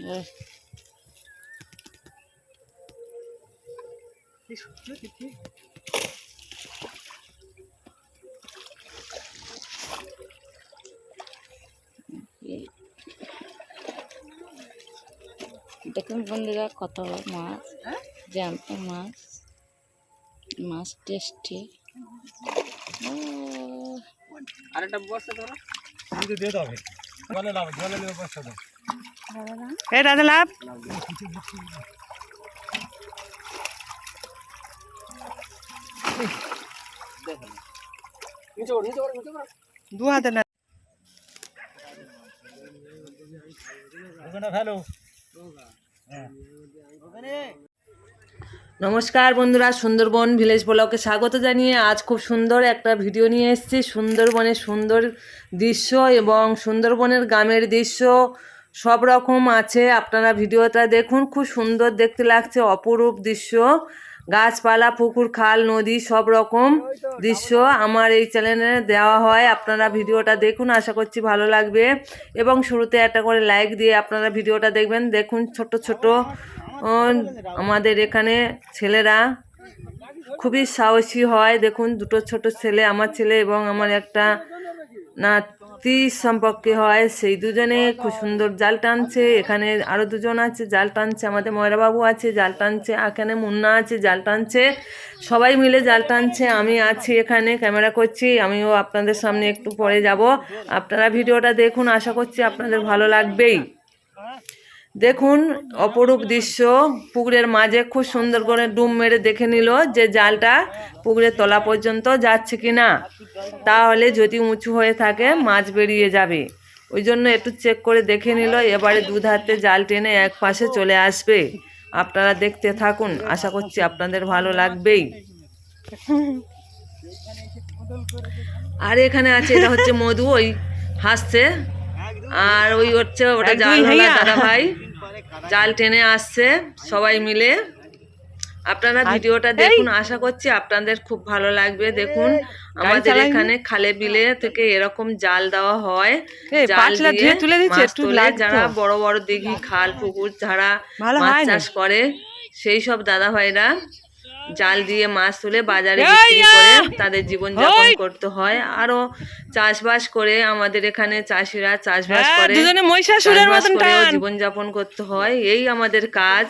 এই, এই। দেখুন বন্ধুরা কত মাছ জ্যান্ত মাছ মাছ টেস্টি। আরেকটা বস্তা ধরো। দিয়ে দাও জলে লাভ জলে নেবে বসতে দাও। এই দাদা লাভ। দু হাতে না। নমস্কার বন্ধুরা, সুন্দরবন ভিলেজ ব্লগে স্বাগত জানিয়ে আজ খুব সুন্দর একটা ভিডিও নিয়ে এসেছি। সুন্দরবনের সুন্দর দৃশ্য এবং সুন্দরবনের গ্রামের দৃশ্য সব রকম আছে, আপনারা ভিডিওটা দেখুন, খুব সুন্দর দেখতে লাগছে, অপরূপ দৃশ্য। গাছপালা, পুকুর, খাল, নদী, সব রকম দৃশ্য আমার এই চ্যানেলে দেওয়া হয়, আপনারা ভিডিওটা দেখুন, আশা করছি ভালো লাগবে। এবং শুরুতে একটা করে লাইক দিয়ে আপনারা ভিডিওটা দেখবেন, দেখুন ছোট ছোট আমাদের এখানে ছেলেরা খুবই সাহসী হয়, দেখুন দুটো ছোট ছেলে, আমার ছেলে এবং আমার একটা নাতি সম্পর্কে হয়, সেই দুজনে খুব সুন্দর জাল টানছে, এখানে আরও দুজন আছে, জাল টানছে, আমাদের ময়রাবাবু আছে, জাল টানছে, এখানে মুন্না আছে, জাল টানছে, সবাই মিলে জাল টানছে, আমি আছি এখানে, ক্যামেরা করছি, আমিও আপনাদের সামনে একটু পরে যাব। আপনারা ভিডিওটা দেখুন, আশা করছি আপনাদের ভালো লাগবেই। দেখুন অপরূপ দৃশ্য। পুকুরের মাঝে খুব সুন্দর করে ডুব মেরে দেখে নিল যে জালটা পুকুরের তলা পর্যন্ত যাচ্ছে কি না তাহলে যদি উঁচু হয়ে থাকে মাছ বেরিয়ে যাবে। ওই জন্য একটু চেক করে দেখে নিল এবারে দু হাতে জাল টেনে এক পাশে চলে আসবে। আপনারা দেখতে থাকুন আশা করছি আপনাদের ভালো লাগবেই। আর এখানে আছে এটা হচ্ছে মধু ওই হাসছে। আর ওই হচ্ছে ওটা জাল দাদা ভাই। জাল টেনে আসছে সবাই মিলে। আপনারা ভিডিওটা দেখুন আশা করছি আপনাদের খুব ভালো লাগবে। দেখুন আমাদের এখানে খালে বিলে থেকে এরকম জাল দেওয়া হয়। জাল দিয়ে তুলে যারা বড় বড় দিঘি খাল পুকুর যারা মাছ চাষ করে সেই সব দাদা ভাইরা জাল দিয়ে মাছ তুলে বাজারে বিক্রি করে তাদের জীবন যাপন করতে হয়। আরও চাষবাস করে আমাদের এখানে চাষিরা চাষবাস করে চাষবাস করেও জীবন যাপন করতে হয়। এই আমাদের কাজ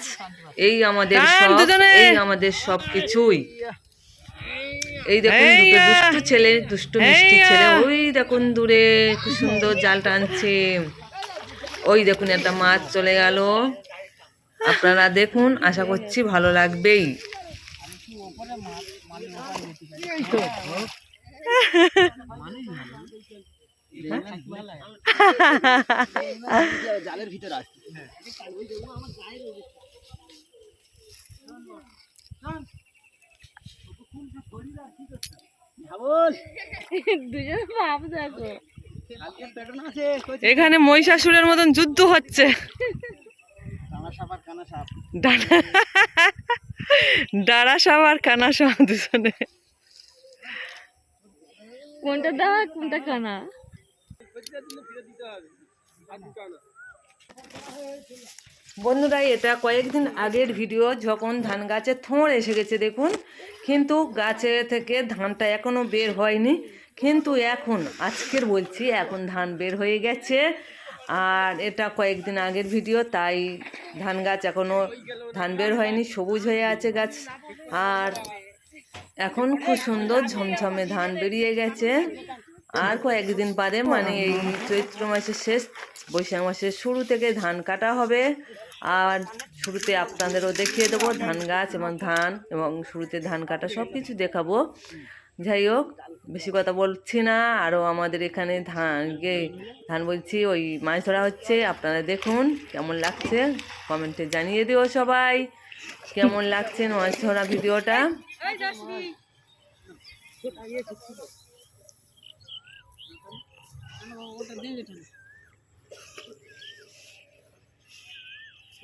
এই আমাদের সব এই আমাদের সব কিছুই এই দেখুন দুটো দুষ্টু ছেলে দুষ্টু মিষ্টি ছেলে। ওই দেখুন দূরে খুব সুন্দর জাল টানছে। ওই দেখুন একটা মাছ চলে গেল। আপনারা দেখুন আশা করছি ভালো লাগবেই। এখানে মহিষাসুরের মতন যুদ্ধ হচ্ছে কানা সাপ আর কানা সাপ ডাড়া সাপ। আর কানা সাপ দুজনে। কোনটা দেওয়া কোনটা কানা? বন্ধুরা এটা কয়েকদিন আগের ভিডিও যখন ধান গাছের থোঁড় এসে গেছে দেখুন। কিন্তু গাছে থেকে ধানটা এখনও বের হয়নি। কিন্তু এখন আজকের বলছি এখন ধান বের হয়ে গেছে। আর এটা কয়েকদিন আগের ভিডিও, তাই ধান গাছ এখনও ধান বের হয়নি, সবুজ হয়ে আছে গাছ। আর এখন খুব সুন্দর ঝমঝমে ধান বেরিয়ে গেছে। আর কয়েকদিন বাদে মানে এই চৈত্র মাসের শেষ, বৈশাখ মাসের শুরু থেকে ধান কাটা হবে। আর শুরুতে আপনাদেরও দেখিয়ে দেবো ধান গাছ এবং ধান, এবং শুরুতে ধান কাটা সব কিছু দেখাবো। যাই হোক বেশি কথা বলছি না। আরও আমাদের এখানে ধান ইয়ে ধান বলছি ওই মাছ ধরা হচ্ছে। আপনারা দেখুন কেমন লাগছে। কমেন্টে জানিয়ে দিও সবাই কেমন লাগছে মাছ ধরা ভিডিওটা।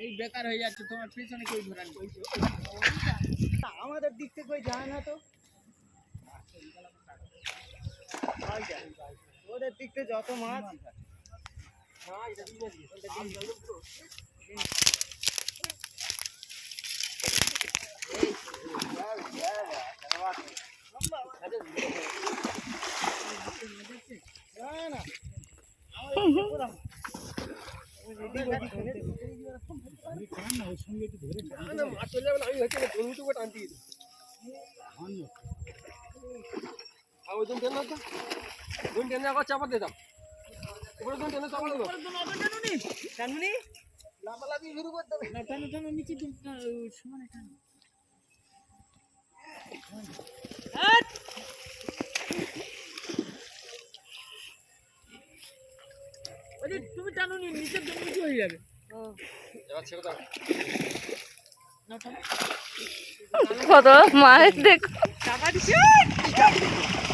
এই বেকার হয়ে যাচ্ছে তোমার পিছনে কেউ ধরান আমাদের দিক থেকে কই যায় না তো। ওদের দিক থেকে যত মাছ। চাপা দিতাম উপরে দুন টেনে তুমি টানো নি যাবে মাছ দেখো বাইরে গেল ছেলেরা বাইরে গেছে বাইরে গেছে ধরো ধরো ধরো সব তো বাইরে চলে গেল ওই যে। টানো টানো টানো টানো মাছ বাড়ি একটা মাছ দুটো হয়েছে,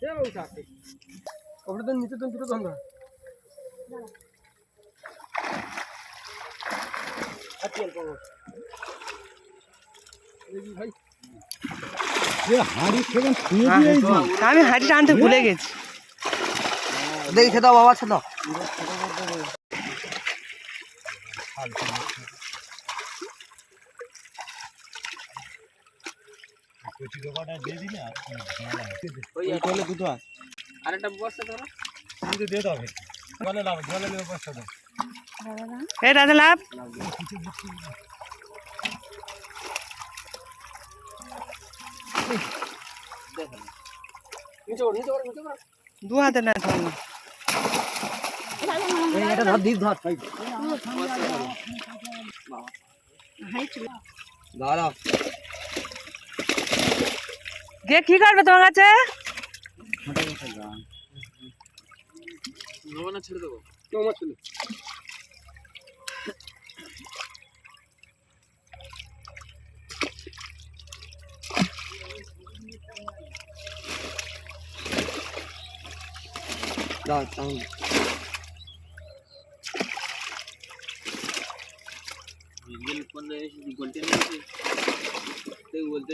চারটে গাড়লো ওপরে তো নিচে তো দুটো ধন্দা আমি হাঁড়িটা আনতে ভুলে গেছি। দেখে দাও বাবা ছেলে ওই কোলে দুটো আছে আরেকটা বস্তা ধরো কিন্তু দিয়ে দাও জলে লাভ জলে নেবে বসতে দাও এই দাদা লাভ নিচে কর নিচে কর নিচে কর দু হাতে না ধর না এটা ধর দিস ধর ভাই দাঁড়াও দিয়ে কি করবে তোমার কাছে? নেব না ছেড়ে দেবো কেউ মাছ ছিল দাও তাহলে বিকেল পনেরো এসে ঘণ্টা নিয়েছে তুই বলতে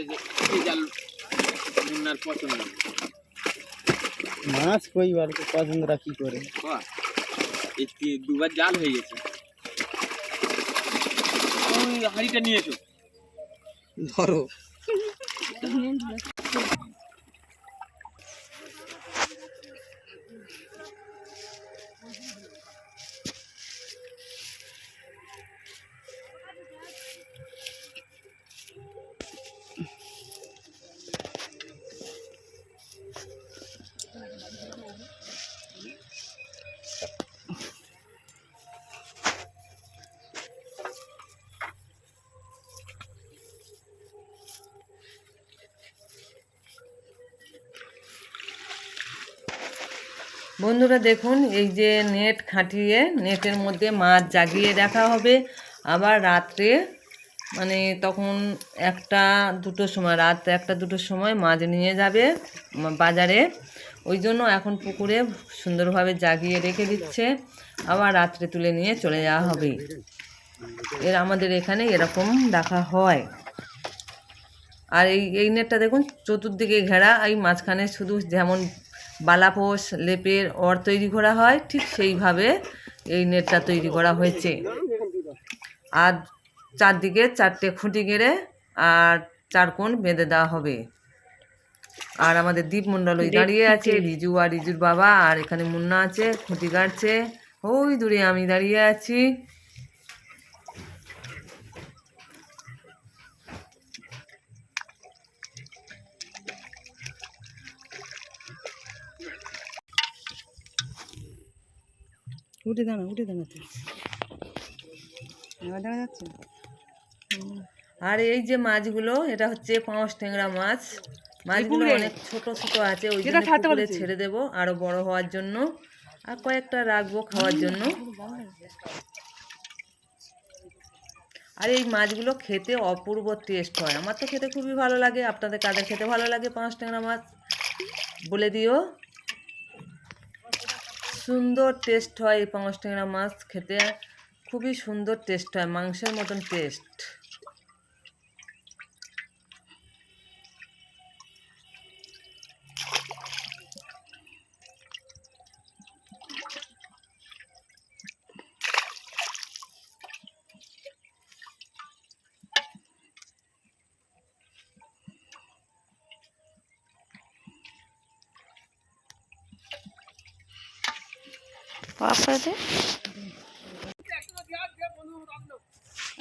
যে এই জাল মুন্নার পছন্দ মাছ কই বার পছন্দরা কি করে বাহ, এই তি- দুবার জাল হয়ে গেছে ওই হাঁড়িটা নিয়ে এসো ধরো বন্ধুরা দেখুন, এই যে নেট খাটিয়ে, নেটের মধ্যে মাছ জাগিয়ে রাখা হবে। আবার রাত্রে মানে তখন একটা দুটোর সময়, রাত একটা দুটোর সময় মাছ নিয়ে যাবে বাজারে। ওই জন্য এখন পুকুরে সুন্দরভাবে জাগিয়ে রেখে দিচ্ছে। আবার রাত্রে তুলে নিয়ে চলে যাওয়া হবে। এর আমাদের এখানে এরকম রাখা হয়। আর এই এই নেটটা দেখুন, চতুর্দিকে ঘেরা। এই মাঝখানে শুধু যেমন বালাপোষ লেপের অর তৈরি করা হয় ঠিক সেইভাবে এই নেটটা তৈরি করা হয়েছে। আর চারদিকে চারটে খুঁটি গেড়ে আর চার কোণ বেঁধে দেওয়া হবে। আর আমাদের দীপমণ্ডল ওই দাঁড়িয়ে আছে রিজু আর রিজুর বাবা আর এখানে মুন্না আছে খুঁটি গাড়ছে ওই দূরে আমি দাঁড়িয়ে আছি। উঠে না উঠে এবার দেখা যাচ্ছে? আর এই যে মাছগুলো এটা হচ্ছে পাঁচ ট্যাংরা মাছ। মাছগুলো অনেক ছোট ছোট আছে ওই জন্য পুকুরে ছেড়ে দেবো আরও বড় হওয়ার জন্য। আর কয়েকটা রাখব খাওয়ার জন্য। আর এই মাছগুলো খেতে অপূর্ব টেস্ট হয়। আমার তো খেতে খুবই ভালো লাগে। আপনাদের কাদের খেতে ভালো লাগে পাঁচ ট্যাংরা মাছ? বলে দিও। সুন্দর টেস্ট হয় এই পাঙাশ ট্যাংরা মাছ খেতে। খুবই সুন্দর টেস্ট হয়, মাংসের মতন টেস্ট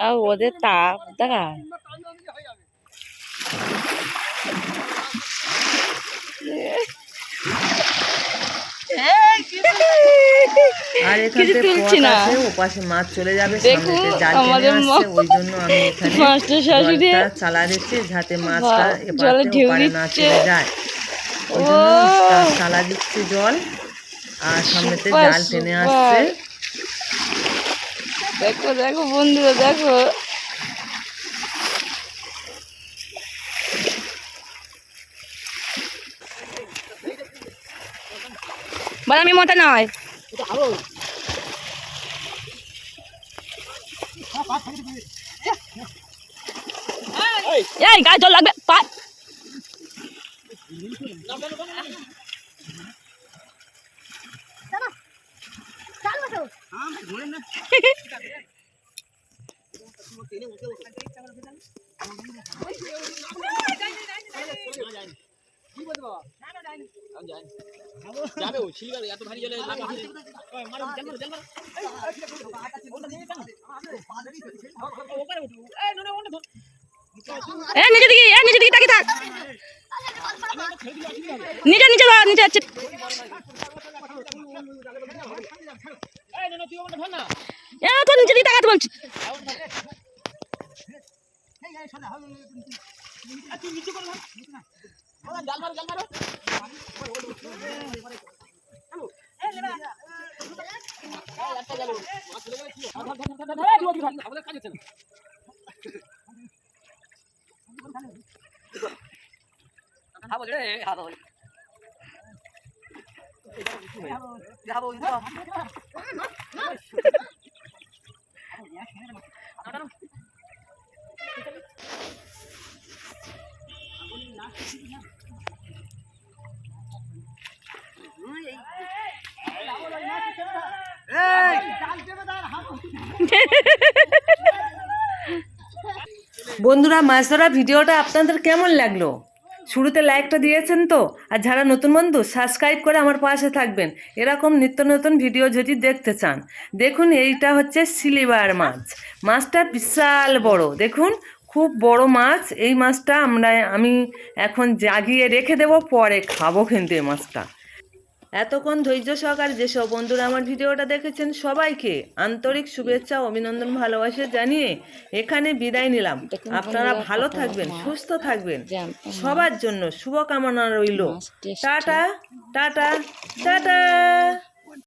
আর ওদের তাপ দেখা আর এখান তুলছি না। মাছ চলে যাবে সামনে জাল আমাদের টেনে আসছে মা- ওই জন্য আমি এখানে মাস্টার শাশুড়ি চালা দিচ্ছি যাতে মাছটা এপার না যায়। ওই। জন্য চালা দিচ্ছি জল। আর সামনেতে জাল টেনে আসছে। দেখো দেখো বন্ধুরা দেখো। বাদামি মতো নয়। এই গায়ে জল লাগবে পা যাবে ও ছিল এত ভারী জলে নিচে দিকে নিচে দিকে তাকিয়ে থাক নিচে নিচে ধর নিচে Yeah. বন্ধুরা মাছ ধরা ভিডিওটা আপনাদের কেমন লাগল? শুরুতে লাইকটা দিয়েছেন তো, আর যারা নতুন বন্ধু সাবস্ক্রাইব করে আমার পাশে থাকবেন। এরকম নিত্য নতুন ভিডিও যদি দেখতে চান, দেখুন এইটা হচ্ছে সিলিভার মাছ। মাছটা বিশাল বড়, দেখুন, খুব বড় মাছ। এই মাছটা আমরা, আমি এখন জাগিয়ে রেখে দেব, পরে খাব কিন্তু এই মাছটা। এতক্ষণ ধৈর্য সহকারে যেসব বন্ধুরা আমার ভিডিওটা দেখেছেন সবাইকে আন্তরিক শুভেচ্ছা অভিনন্দন ভালোবাসা জানিয়ে এখানে বিদায় নিলাম। আপনারা ভালো থাকবেন সুস্থ থাকবেন। সবার জন্য শুভকামনা রইল। Tata tata tata.